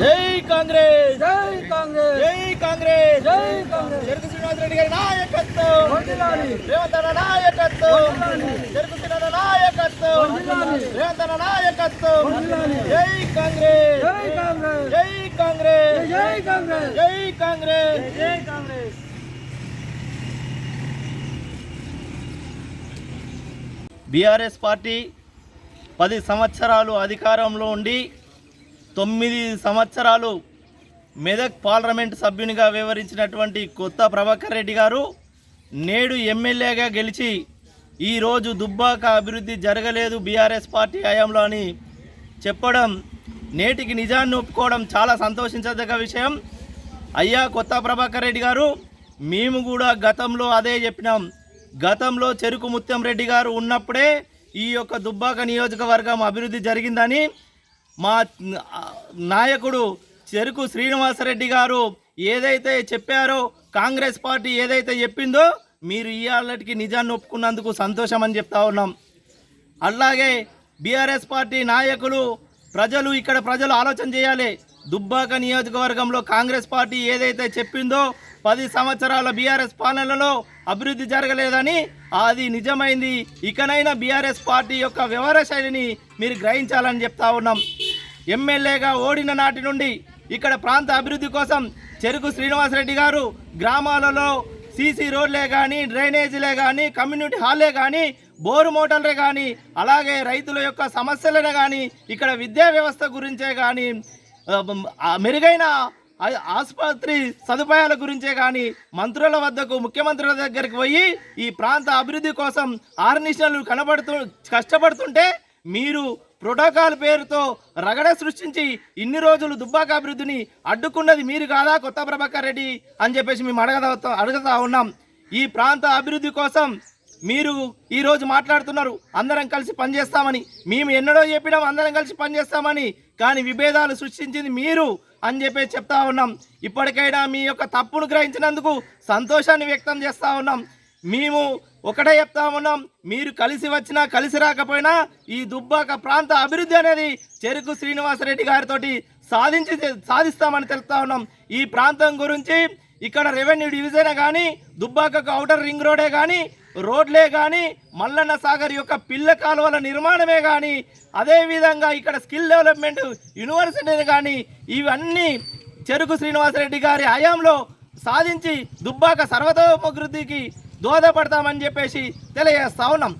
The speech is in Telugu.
జై కాంగ్రెస్ జై కాంగ్రెస్ జై కాంగ్రెస్ జై కాంగ్రెస్ చెరుకు శ్రీనివాసరెడ్డి గారి నాయకత్వం రేవంత్ నాయకత్వం చెరుకు శ్రీనివాస నాయకత్వం రేవంత్ నాయకత్వం జై కాంగ్రెస్ జై కాంగ్రెస్ జై కాంగ్రెస్ జై కాంగ్రెస్ జై కాంగ్రెస్ జై కాంగ్రెస్ బీఆర్ఎస్ పార్టీ పది సంవత్సరాలు అధికారంలో ఉండి తొమ్మిది సంవత్సరాలు మెదక్ పార్లమెంట్ సభ్యునిగా వివరించినటువంటి కొత్త ప్రభాకర్ రెడ్డి గారు నేడు ఎమ్మెల్యేగా గెలిచి ఈరోజు దుబ్బాక అభివృద్ధి జరగలేదు బీఆర్ఎస్ పార్టీ హయాంలో అని చెప్పడం నేటికి నిజాన్ని ఒప్పుకోవడం చాలా సంతోషించదగ్గ విషయం. అయ్యా కొత్త ప్రభాకర్ రెడ్డి గారు మేము కూడా గతంలో అదే చెప్పినాం. గతంలో చెరుకు ముత్యం రెడ్డి గారు ఉన్నప్పుడే ఈ యొక్క దుబ్బాక నియోజకవర్గం అభివృద్ధి జరిగిందని మా నాయకుడు చెరుకు శ్రీనివాసరెడ్డి గారు ఏదైతే చెప్పారో కాంగ్రెస్ పార్టీ ఏదైతే చెప్పిందో మీరు ఇవాళకి నిజాన్ని ఒప్పుకున్నందుకు సంతోషం అని చెప్తా ఉన్నాం. అలాగే బీఆర్ఎస్ పార్టీ నాయకులు ప్రజలు ఇక్కడ ప్రజలు ఆలోచన చేయాలి. దుబ్బాక నియోజకవర్గంలో కాంగ్రెస్ పార్టీ ఏదైతే చెప్పిందో పది సంవత్సరాల బీఆర్ఎస్ పాలనలో అభివృద్ధి జరగలేదని అది నిజమైంది. ఇకనైనా బీఆర్ఎస్ పార్టీ యొక్క వ్యవహార శైలిని మీరు గ్రహించాలని చెప్తా ఉన్నాం. ఎమ్మెల్యేగా ఓడిన నాటి నుండి ఇక్కడ ప్రాంత అభివృద్ధి కోసం చెరుకు శ్రీనివాసరెడ్డి గారు గ్రామాలలో సీసీ రోడ్లే కానీ డ్రైనేజీలే కానీ కమ్యూనిటీ హాల్లే కానీ బోరు మోటార్లే కానీ అలాగే రైతుల యొక్క సమస్యలనే కానీ ఇక్కడ విద్యా వ్యవస్థ గురించే కానీ మెరుగైన ఆసుపత్రి సదుపాయాల గురించే కానీ మంత్రుల వద్దకు ముఖ్యమంత్రుల దగ్గరికి పోయి ఈ ప్రాంత అభివృద్ధి కోసం ఆర్నిషన్లు కనబడుతూ కష్టపడుతుంటే మీరు ప్రోటోకాల్ పేరుతో రగడ సృష్టించి ఇన్ని రోజులు దుబ్బాక అభివృద్ధిని అడ్డుకున్నది మీరు కాదా కొత్త ప్రభాకర్ రెడ్డి అని చెప్పేసి మేము అడగదా అడుగుతా ఉన్నాం. ఈ ప్రాంత అభివృద్ధి కోసం మీరు ఈరోజు మాట్లాడుతున్నారు. అందరం కలిసి పనిచేస్తామని. మేము ఎన్నడో చెప్పినాం అందరం కలిసి పనిచేస్తామని. కానీ విభేదాలు సృష్టించింది మీరు అని చెప్పి చెప్తా ఉన్నాం. ఇప్పటికైనా మీ యొక్క తప్పును గ్రహించినందుకు సంతోషాన్ని వ్యక్తం చేస్తూ ఉన్నాం. మేము ఒకటే చెప్తా ఉన్నాం. మీరు కలిసి వచ్చినా కలిసి రాకపోయినా ఈ దుబ్బాక ప్రాంత అభివృద్ధి అనేది చెరుకు శ్రీనివాసరెడ్డి గారితో సాధించి సాధిస్తామని తెలుపుతా ఉన్నాం. ఈ ప్రాంతం గురించి ఇక్కడ రెవెన్యూ డివిజనే కానీ దుబ్బాకకు అవుటర్ రింగ్ రోడే కానీ రోడ్లే కానీ మల్లన్న సాగర్ యొక్క పిల్ల కాలువల నిర్మాణమే కానీ అదేవిధంగా ఇక్కడ స్కిల్ డెవలప్మెంట్ యూనివర్సిటీ కానీ ఇవన్నీ చెరుకు శ్రీనివాసరెడ్డి గారి హయాంలో సాధించి దుబ్బాక సర్వతోముఖృతికి దోహదపడతామని చెప్పేసి తెలియజేస్తా ఉన్నాం.